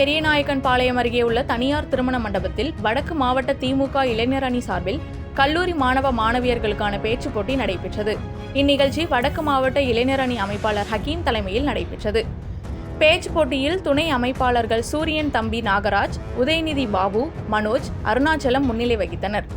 பெரியநாயக்கன் பாளையம் அருகே உள்ள தனியார் திருமண மண்டபத்தில் வடக்கு மாவட்ட திமுக இளைஞர் அணி சார்பில் கல்லூரி மாணவ மாணவியர்களுக்கான பேச்சு போட்டி நடைபெற்றது. இந்நிகழ்ச்சி வடக்கு மாவட்ட இளைஞர் அணி அமைப்பாளர் ஹக்கீம் தலைமையில் நடைபெற்றது. பேச்சு போட்டியில் துணை அமைப்பாளர்கள் சூரியன் தம்பி நாகராஜ் உதயநிதி பாபு மனோஜ் அருணாச்சலம் முன்னிலை வகித்தனர்.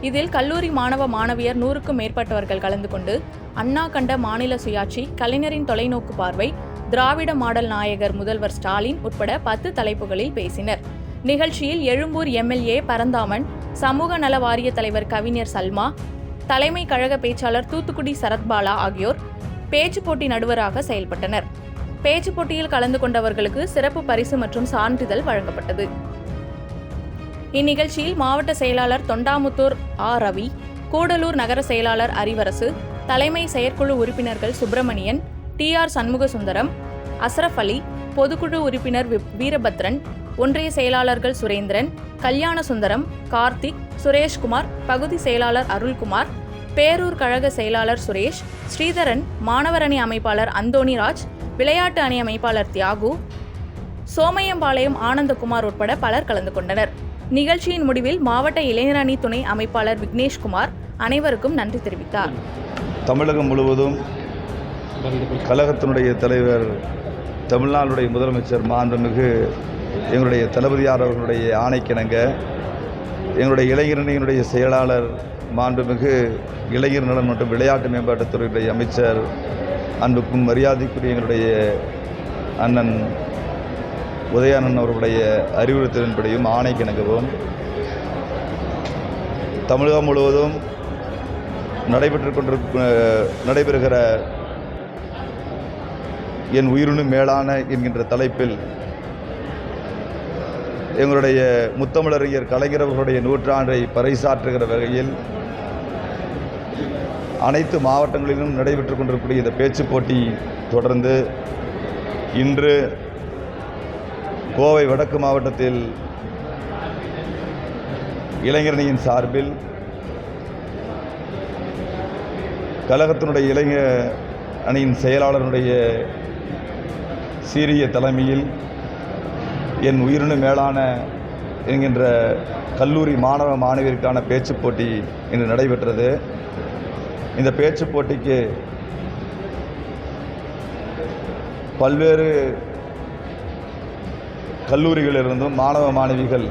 இதில் கல்லூரி மாணவ மாணவியர் நூறுக்கும் மேற்பட்டவர்கள் கலந்து கொண்டு அண்ணா கண்ட மாநில சுயாட்சி கலைஞரின் தொலைநோக்கு பார்வை திராவிட மாடல் நாயகர் முதல்வர் ஸ்டாலின் உட்பட பத்து தலைப்புகளில் பேசினர். நிகழ்ச்சியில் எழும்பூர் எம்எல்ஏ பரந்தாமன் சமூக நல வாரிய தலைவர் கவிஞர் சல்மா தலைமை கழக பேச்சாளர் தூத்துக்குடி சரத்பாலா ஆகியோர் பேச்சு போட்டி நடுவராக செயல்பட்டனர். பேச்சு போட்டியில் கலந்து கொண்டவர்களுக்கு சிறப்பு பரிசு மற்றும் சான்றிதழ் வழங்கப்பட்டது. இந்நிகழ்ச்சியில் மாவட்ட செயலாளர் தொண்டாமுத்தூர் ஆ. ரவி கூடலூர் நகர செயலாளர் அரிவரசு தலைமை செயற்குழு உறுப்பினர்கள் சுப்பிரமணியன் டி ஆர் சண்முகசுந்தரம் அஸ்ரப் அலி பொதுக்குழு உறுப்பினர் வீரபத்ரன் ஒன்றிய செயலாளர்கள் சுரேந்திரன் கல்யாண சுந்தரம் கார்த்திக் சுரேஷ்குமார் பகுதி செயலாளர் அருள்குமார் பேரூர் கழக செயலாளர் சுரேஷ் ஸ்ரீதரன் மாணவர் அணி அமைப்பாளர் அந்தோணிராஜ் விளையாட்டு அணி அமைப்பாளர் தியாகு சோமையம்பாளையம் ஆனந்தகுமார் உட்பட பலர் கலந்து கொண்டனர். நிகழ்ச்சியின் முடிவில் மாவட்ட இளைஞர் அணி துணை அமைப்பாளர் விக்னேஷ்குமார் அனைவருக்கும் நன்றி தெரிவித்தார். தமிழகம் முழுவதும் கழகத்தினுடைய தலைவர் தமிழ்நாடுடைய முதலமைச்சர் மாண்புமிகு எங்களுடைய தளபதியார் அவர்களுடைய ஆணைக்கிணங்க எங்களுடைய இளைஞரணியினுடைய செயலாளர் மாண்புமிகு இளைஞர் நலன் மற்றும் விளையாட்டு மேம்பாட்டுத்துறையுடைய அமைச்சர் அன்புக்கும் மரியாதைக்குரிய எங்களுடைய அண்ணன் உதயானன் அவர்களுடைய அறிவுறுத்தலின்படியும் ஆணைக்கிணங்கவும். தமிழகம் முழுவதும் நடைபெற்று கொண்டிருக்க நடைபெறுகிற என் உயிரினும் மேலான என்கின்ற தலைப்பில் எங்களுடைய முத்தமிழறிஞர் கலைஞரவர்களுடைய நூற்றாண்டை பறைசாற்றுகிற வகையில் அனைத்து மாவட்டங்களிலும் நடைபெற்று கொண்டிருக்கக்கூடிய இந்த பேச்சுப் போட்டி தொடர்ந்து இன்று கோவை வடக்கு மாவட்டத்தில் இளைஞரணியின் சார்பில் கழகத்தினுடைய இளைஞ அணியின் செயலாளருடைய சீரிய தலைமையில் என் உயிரினு மேலான என்கின்ற கல்லூரி மாணவ மாணவியருக்கான பேச்சுப் போட்டி இன்று நடைபெற்றது. இந்த பேச்சுப் போட்டிக்கு பல்வேறு கல்லூரிகளிலிருந்தும் மாணவ மாணவிகள்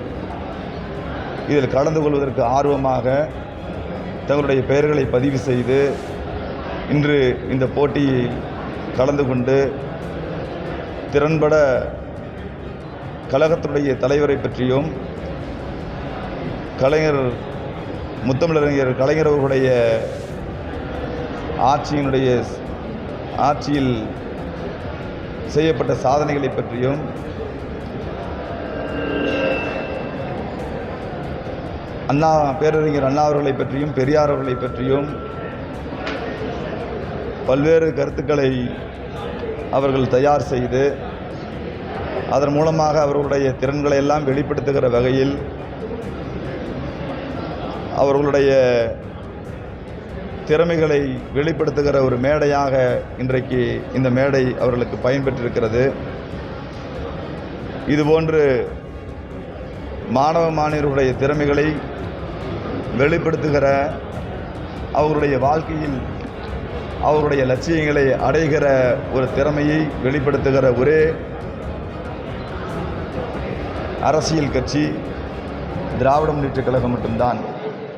இதில் கலந்து கொள்வதற்கு ஆர்வமாக தங்களுடைய பெயர்களை பதிவு செய்து இன்று இந்த போட்டியில் கலந்து கொண்டு திறன்பட கழகத்துடைய தலைவரை பற்றியும் கலைஞர் முத்தமிழறிஞர் கலைஞர் அவர்களுடைய ஆட்சியினுடைய ஆட்சியில் செய்யப்பட்ட சாதனைகளை பற்றியும் அண்ணா பேரறிஞர் அண்ணா அவர்களை பற்றியும் பெரியார் அவர்களை பற்றியும் பல்வேறு கருத்துக்களை அவர்கள் தயார் செய்து அதன் மூலமாக அவர்களுடைய திறன்களை எல்லாம் வெளிப்படுத்துகிற வகையில் அவர்களுடைய திறமைகளை வெளிப்படுத்துகிற ஒரு மேடையாக இன்றைக்கு இந்த மேடை அவர்களுக்கு பயன்பெற்றிருக்கிறது. இதுபோன்று மாணவ மாணவர்களுடைய திறமைகளை வெளிப்படுத்துகிற அவர்களுடைய வாழ்க்கையில் அவருடைய லட்சியங்களை அடைகிற ஒரு திறமையை வெளிப்படுத்துகிற ஒரே அரசியல் கட்சி திராவிட முன்னேற்ற கழகம் மட்டும்தான்.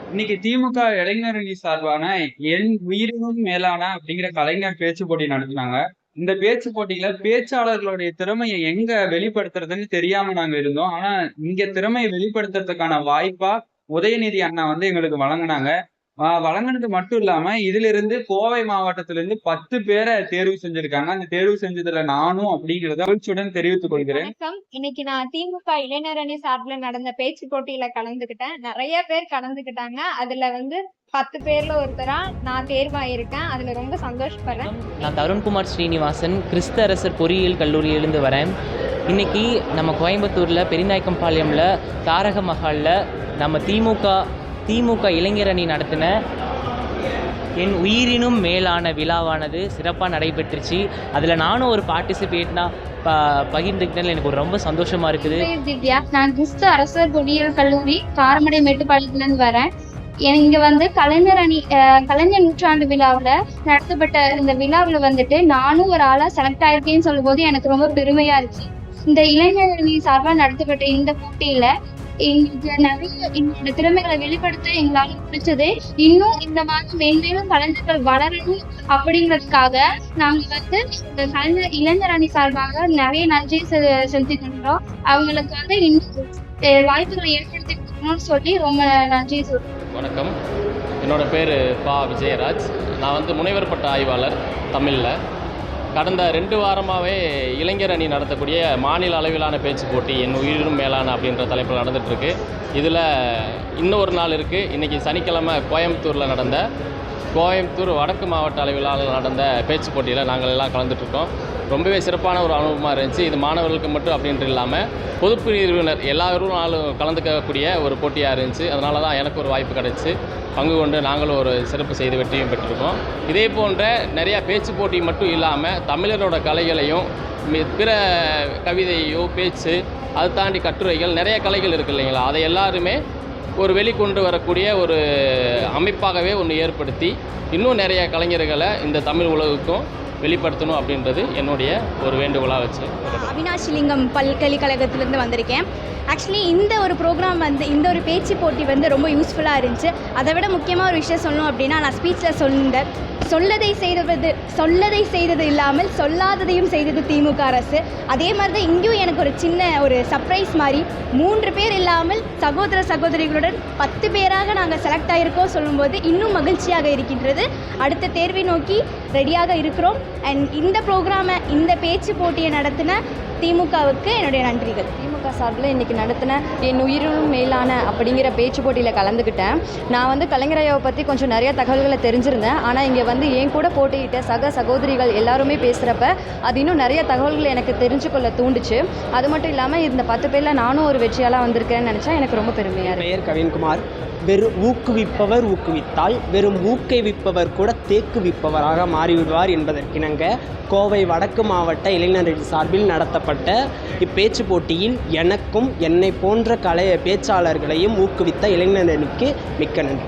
இன்னைக்கு திமுக இளைஞரணி சார்பான என் உயிரினும் மேலான அப்படிங்கிற கலைஞர் பேச்சு போட்டி நடத்தினாங்க. இந்த பேச்சு போட்டியில பேச்சாளர்களுடைய திறமையை எங்க வெளிப்படுத்துறதுன்னு தெரியாம நாங்க இருந்தோம். ஆனா இங்க திறமையை வெளிப்படுத்துறதுக்கான வாய்ப்பா உதயநிதி அண்ணா வந்து எங்களுக்கு வழங்கினாங்க. வழங்கினது மட்டும் இல்லாம இதுல இருந்து கோவை மாவட்டத்துல இருந்து பத்து பேரை தேர்வு செஞ்சிருக்காங்க. அந்த தேர்வு செஞ்சதுல நானும் அப்படிங்கறத மகிழ்ச்சியுடன் தெரிவித்துக் கொள்கிறேன். இன்னைக்கு நான் திமுக இளைஞர் அணி சார்பில் நடந்த பேச்சு போட்டியில கலந்துக்கிட்டேன் நிறைய பேர் கலந்துக்கிட்டாங்க அதுல வந்து பத்து பேர்ல ஒருத்தரா நான் தேர்வாயிருக்கேன். அதுல ரொம்ப சந்தோஷப்படுறேன். நான் தருண்குமார் ஸ்ரீனிவாசன் கிறிஸ்து அரசர் பொறியியல் கல்லூரியிலிருந்து வரேன். இன்னைக்கு நம்ம கோயம்புத்தூரில் பெரியநாயக்கம்பாளையமில் தாரக மஹாலில் நம்ம திமுக திமுக இளைஞர் அணி நடத்தின என் உயிரினும் மேலான விழாவானது சிறப்பாக நடைபெற்றுச்சு. அதில் நானும் ஒரு பார்ட்டிசிபேட்னா ப பகிர்ந்துக்கிட்டதில் எனக்கு ஒரு ரொம்ப சந்தோஷமாக இருக்குது. திவ்யா நான் கிறிஸ்து அரசர் பொறியியல் கல்லூரி காரமடை மேட்டுப்பாளையத்துலேருந்து வரேன். இங்கே வந்து கலைஞர் அணி கலைஞர் நூற்றாண்டு விழாவில் நடத்தப்பட்ட இந்த விழாவில் வந்துட்டு நானும் ஒரு ஆளாக செலக்ட் ஆயிருக்கேன்னு சொல்லும்போது எனக்கு ரொம்ப பெருமையாக இருக்கு. இந்த இளைஞர் அணி சார்பாக நடத்தப்பட்ட இந்த போட்டியில் எங்களுக்கு நிறைய எங்களோட திறமைகளை வெளிப்படுத்த எங்களால் முடிச்சது இன்னும் இந்த மாதிரி மேன்மேலும் கலைஞர்கள் வளரணும் அப்படிங்கிறதுக்காக நாங்கள் வந்து இந்த கலைஞர் இளைஞர் அணி சார்பாக நிறைய நன்றி செ- செலுத்திட்டு கொள்கிறோம் அவங்களுக்கு வந்து இன்னும் வாய்ப்புகளை ஏற்படுத்தி கொடுக்கணும்னு சொல்லி ரொம்ப நன்றி சொல்றோம். வணக்கம். என்னோட பேர் பா. விஜயராஜ். நான் வந்து முனைவர் பட்ட ஆய்வாளர் தமிழில். கடந்த ரெண்டு வாரமாகவே இளைஞர் அணி நடத்தக்கூடிய மாநில அளவிலான பேச்சு போட்டி என் உயிரினும் மேலான அப்படின்ற தலைப்பில் நடந்துகிட்ருக்கு இதில் இன்னொரு நாள் இருக்குது இன்றைக்கி சனிக்கிழமை கோயம்புத்தூரில் நடந்த கோயம்புத்தூர் வடக்கு மாவட்ட அளவிலான நடந்த பேச்சு போட்டியில் நாங்கள் எல்லாம் கலந்துட்டுருக்கோம். ரொம்பவே சிறப்பான ஒரு அனுபவமாக இருந்துச்சு. இது மாணவர்களுக்கு மட்டும் அப்படின்ட்டு இல்லாமல் பொதுப்பிரிவினர் எல்லாரும் நாளும் கலந்துக்கக்கூடிய ஒரு போட்டியாக இருந்துச்சு. அதனால தான் எனக்கு ஒரு வாய்ப்பு கிடச்சி. பங்கு கொண்டு நாங்களும் ஒரு சிறப்பு செய்து வெற்றியும் பெற்றிருக்கோம். இதே போன்ற நிறையா பேச்சு போட்டி மட்டும் இல்லாமல் தமிழரோட கலைகளையும் பிற கவிதையோ பேச்சு அது தாண்டி கட்டுரைகள் நிறைய கலைகள் இருக்குது இல்லைங்களா? அதை எல்லாருமே ஒரு வெளிக்கொண்டு வரக்கூடிய ஒரு அமைப்பாகவே ஒன்று ஏற்படுத்தி இன்னும் நிறைய கலைஞர்களை இந்த தமிழ் உலகுக்கும் வெளிப்படுத்தணும் அப்படின்றது என்னுடைய ஒரு வேண்டுகோளாக வச்சு அவினாஷிலிங்கம் பல்கலைக்கழகத்திலேருந்து வந்திருக்கேன். ஆக்சுவலி இந்த ஒரு ப்ரோக்ராம் வந்து இந்த ஒரு பேச்சு போட்டி வந்து ரொம்ப யூஸ்ஃபுல்லாக இருந்துச்சு. அதை விட முக்கியமாக ஒரு விஷயம் சொல்லணும் அப்படின்னா நான் ஸ்பீச்சில் சொன்னேன் சொல்லதை செய்தது சொல்லதை செய்தது இல்லாமல் சொல்லாததையும் செய்தது திமுக அரசு. அதே மாதிரி தான் இங்கேயும் எனக்கு ஒரு சின்ன ஒரு சர்ப்ரைஸ் மாதிரி மூன்று பேர் இல்லாமல் சகோதர சகோதரிகளுடன் பத்து பேராக நாங்கள் செலக்ட் ஆகிருக்கோம் சொல்லும்போது இன்னும் மகிழ்ச்சியாக இருக்கின்றது. அடுத்த தேர்வை நோக்கி ரெடியாக இருக்கிறோம். அண்ட் இந்த ப்ரோக்ராமை இந்த பேச்சு போட்டியை நடத்தின திமுகவுக்கு என்னுடைய நன்றிகள். திமுக சார்பில் இன்றைக்கி நடத்தின என் உயிரினும் மேலான அப்படிங்கிற பேச்சு போட்டியில் கலந்துக்கிட்டேன் நான் வந்து கலைஞரையாவை பற்றி கொஞ்சம் நிறைய தகவல்களை தெரிஞ்சிருந்தேன். ஆனால் இங்கே வந்து என் கூட போட்டியிட்ட சக சகோதரிகள் எல்லாருமே பேசுகிறப்ப அது இன்னும் நிறைய தகவல்களை எனக்கு தெரிஞ்சுக்கொள்ள தூண்டுச்சு. அது மட்டும் இல்லாமல் இந்த பத்து பேரில் நானும் ஒரு வெற்றியாளாக வந்திருக்கேன்னு நினச்சா எனக்கு ரொம்ப பெருமையாக பெயர் கவின்குமார் வெறும் ஊக்குவிப்பவர் ஊக்குவித்தால் வெறும் ஊக்குவிப்பவர் கூட தேக்குவிப்பவராக மாறிவிடுவார் என்பதற்கிணங்க கோவை வடக்கு மாவட்ட இளைஞர்கள் சார்பில் நடத்தப்பட்ட இப்பேச்சு போட்டியில் எனக்கும் என்னை போன்ற கலை பேச்சாளர்களையும் ஊக்குவித்த இளைஞரணிக்கு மிக்க நன்றி.